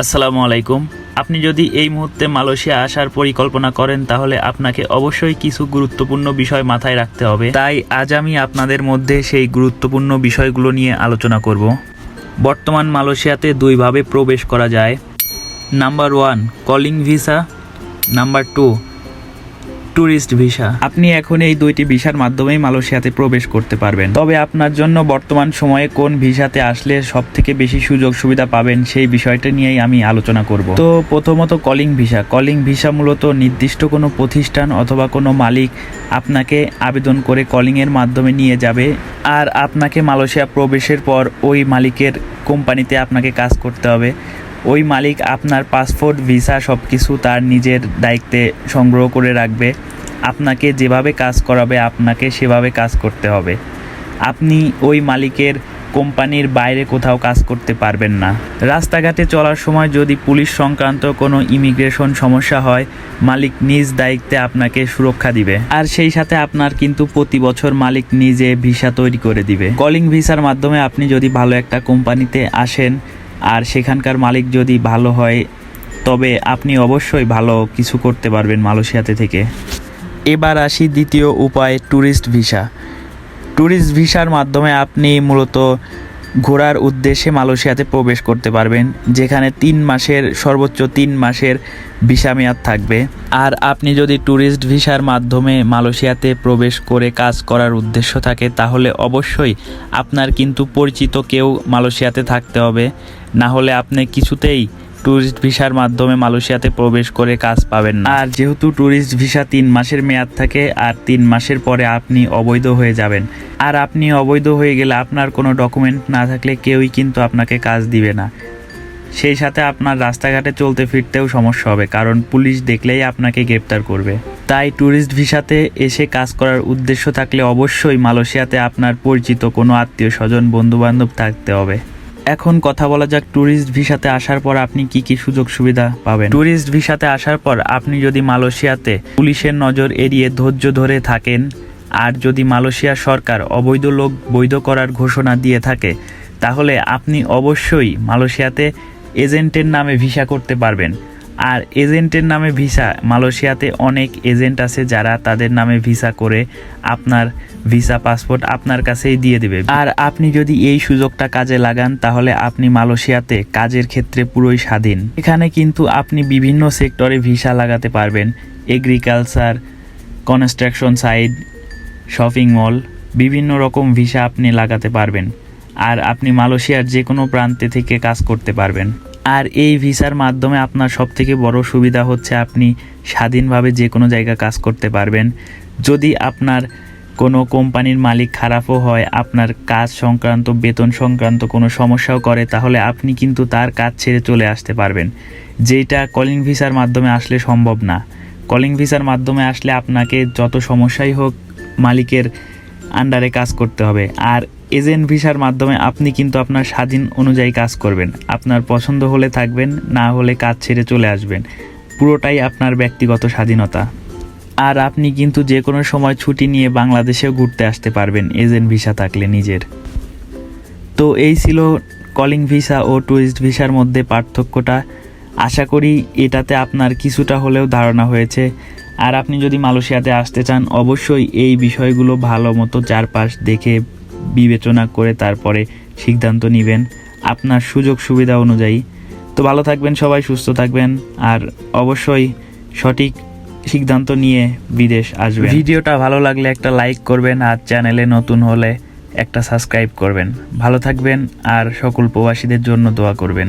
আসসালামু আলাইকুম। আপনি যদি এই মুহূর্তে মালয়েশিয়া আসার পরিকল্পনা করেন, তাহলে আপনাকে অবশ্যই কিছু গুরুত্বপূর্ণ বিষয় মাথায় রাখতে হবে। তাই আজ আমি আপনাদের মধ্যে সেই গুরুত্বপূর্ণ বিষয়গুলো নিয়ে আলোচনা করব। বর্তমান মালয়েশিয়াতে দুইভাবে প্রবেশ করা যায়। Number one, calling visa. Number two tourist visa আপনি এখন এই দুইটি ভিসার মাধ্যমেই মালয়েশিয়াতে প্রবেশ করতে পারবেন। তবে আপনার জন্য বর্তমান সময়ে কোন ভিসাতে আসলে সব থেকে বেশি সুযোগ সুবিধা পাবেন সেই বিষয়টা নিয়েই আমি আলোচনা করব। তো প্রথমত কলিং ভিসা কলিং ভিসা মূলত নির্দিষ্ট কোনো প্রতিষ্ঠান অথবা কোনো মালিক আপনাকে আবেদন করে কলিংয়ের মাধ্যমে নিয়ে যাবে আর আপনাকে মালয়েশিয়া প্রবেশের পর ওই মালিকের কোম্পানিতে আপনাকে কাজ করতে হবে। ওই মালিক আপনার পাসপোর্ট, ভিসা সব কিছু তার নিজের দায়িত্বে সংগ্রহ করে রাখবে। আপনাকে যেভাবে কাজ করাবে, আপনাকে সেভাবে কাজ করতে হবে। আপনি ওই মালিকের কোম্পানির বাইরে কোথাও কাজ করতে পারবেন না। রাস্তাঘাটে চলার সময় যদি পুলিশ সংক্রান্ত কোনো ইমিগ্রেশন সমস্যা হয়, মালিক নিজ দায়িত্বে আপনাকে সুরক্ষা দিবে। আর সেই সাথে আপনার কিন্তু প্রতি বছর মালিক নিজে ভিসা তৈরি করে দিবে। কলিং ভিসার মাধ্যমে আপনি যদি ভালো একটা কোম্পানিতে আসেন আর সেখানকার মালিক যদি ভালো হয়, তবে আপনি অবশ্যই ভালো কিছু করতে পারবেন মালয়েশিয়াতে থেকে। এবার আসি দ্বিতীয় উপায় ট্যুরিস্ট ভিসা। ট্যুরিস্ট ভিসার মাধ্যমে আপনি মূলত ঘোরার উদ্দেশ্যে মালয়েশিয়াতে প্রবেশ করতে পারবেন, যেখানে তিন মাসের, সর্বোচ্চ তিন মাসের ভিসা মেয়াদ থাকবে। আর আপনি যদি ট্যুরিস্ট ভিসার মাধ্যমে মালয়েশিয়াতে প্রবেশ করে কাজ করার উদ্দেশ্য থাকে, তাহলে অবশ্যই আপনার কিন্তু পরিচিত কেউ মালয়েশিয়াতে থাকতে হবে। না হলে আপনি কিছুতেই ট্যুরিস্ট ভিসার মাধ্যমে মালয়েশিয়াতে প্রবেশ করে কাজ পাবেন না। আর যেহেতু ট্যুরিস্ট ভিসা তিন মাসের মেয়াদ থাকে, আর তিন মাসের পরে আপনি অবৈধ হয়ে যাবেন। আর আপনি অবৈধ হয়ে গেলে আপনার কোনো ডকুমেন্ট না থাকলে কেউই কিন্তু আপনাকে কাজ দিবে না। সেই সাথে আপনার রাস্তাঘাটে চলতে ফিরতেও সমস্যা হবে, কারণ পুলিশ দেখলেই আপনাকে গ্রেপ্তার করবে। তাই ট্যুরিস্ট ভিসাতে এসে কাজ করার উদ্দেশ্য থাকলে অবশ্যই মালয়েশিয়াতে আপনার পরিচিত কোনো আত্মীয় স্বজন বন্ধুবান্ধব থাকতে হবে। এখন কথা বলা যাক ট্যুরিস্ট ভিসাতে আসার পর আপনি কি কি সুযোগ সুবিধা পাবেন? ট্যুরিস্ট ভিসাতে আসার পর আপনি যদি মালয়েশিয়াতে পুলিশের নজর এড়িয়ে ধৈর্য ধরে থাকেন, আর যদি মালয়েশিয়া সরকার অবৈধ লোক বৈধ করার ঘোষণা দিয়ে থাকে, তাহলে আপনি অবশ্যই মালয়েশিয়াতে এজেন্টের নামে ভিসা করতে পারবেন। আর এজেন্টের নামে ভিসা। মালয়েশিয়াতে অনেক এজেন্ট আছে যারা তাদের নামে ভিসা করে আপনার ভিসা পাসপোর্ট আপনার কাছেই দিয়ে দেবে। আর আপনি যদি এই সুযোগটা কাজে লাগান, তাহলে আপনি মালয়েশিয়াতে কাজের ক্ষেত্রে পুরোই স্বাধীন। এখানে কিন্তু আপনি বিভিন্ন সেক্টরে ভিসা লাগাতে পারবেন। Agriculture, construction side, shopping mall, বিভিন্ন রকম ভিসা আপনি লাগাতে পারবেন। আর আপনি মালয়েশিয়ার যে কোনো প্রান্তে থেকে কাজ করতে পারবেন। আর এই ভিসার মাধ্যমে আপনার সবথেকে বড় সুবিধা হচ্ছে আপনি স্বাধীনভাবে যে কোনো জায়গায় কাজ করতে পারবেন। যদি আপনার কোনো কোম্পানির মালিক খারাপও হয়, আপনার কাজ সংক্রান্ত, বেতন সংক্রান্ত কোনো সমস্যাও করে, তাহলে আপনি কিন্তু তার কাজ ছেড়ে চলে আসতে পারবেন। যেটা কলিং ভিসার মাধ্যমে আসলে সম্ভব না। কলিং ভিসার মাধ্যমে আসলে আপনাকে যত সমস্যাই হোক মালিকের আন্ডারে কাজ করতে হবে। আর এজেন্ট ভিসার মাধ্যমে আপনি কিন্তু আপনার স্বাধীন অনুযায়ী কাজ করবেন। আপনার পছন্দ হলে থাকবেন, না হলে কাজ ছেড়ে চলে আসবেন। পুরোটাই আপনার ব্যক্তিগত স্বাধীনতা। আর আপনি কিন্তু যে কোনো সময় ছুটি নিয়ে বাংলাদেশেও ঘুরতে আসতে পারবেন এজেন্ট ভিসা থাকলে নিজের। তো এই ছিল কলিং ভিসা ও ট্যুরিস্ট ভিসার মধ্যে পার্থক্যটা। আশা করি এটাতে আপনার কিছুটা হলেও ধারণা হয়েছে। আর আপনি যদি মালয়েশিয়াতে আসতে চান, অবশ্যই এই বিষয়গুলো ভালো মতো চারপাশ দেখে বিবেচনা করে তারপরে সিদ্ধান্ত নেবেন আপনার সুযোগ সুবিধা অনুযায়ী। তো ভালো থাকবেন সবাই, সুস্থ থাকবেন আর অবশ্যই সঠিক সিদ্ধান্ত নিয়ে বিদেশ আসবেন। ভিডিওটা ভালো লাগলে একটা লাইক করবেন আর চ্যানেলে নতুন হলে একটা সাবস্ক্রাইব করবেন। ভালো থাকবেন আর সকল প্রবাসীদের জন্য দোয়া করবেন।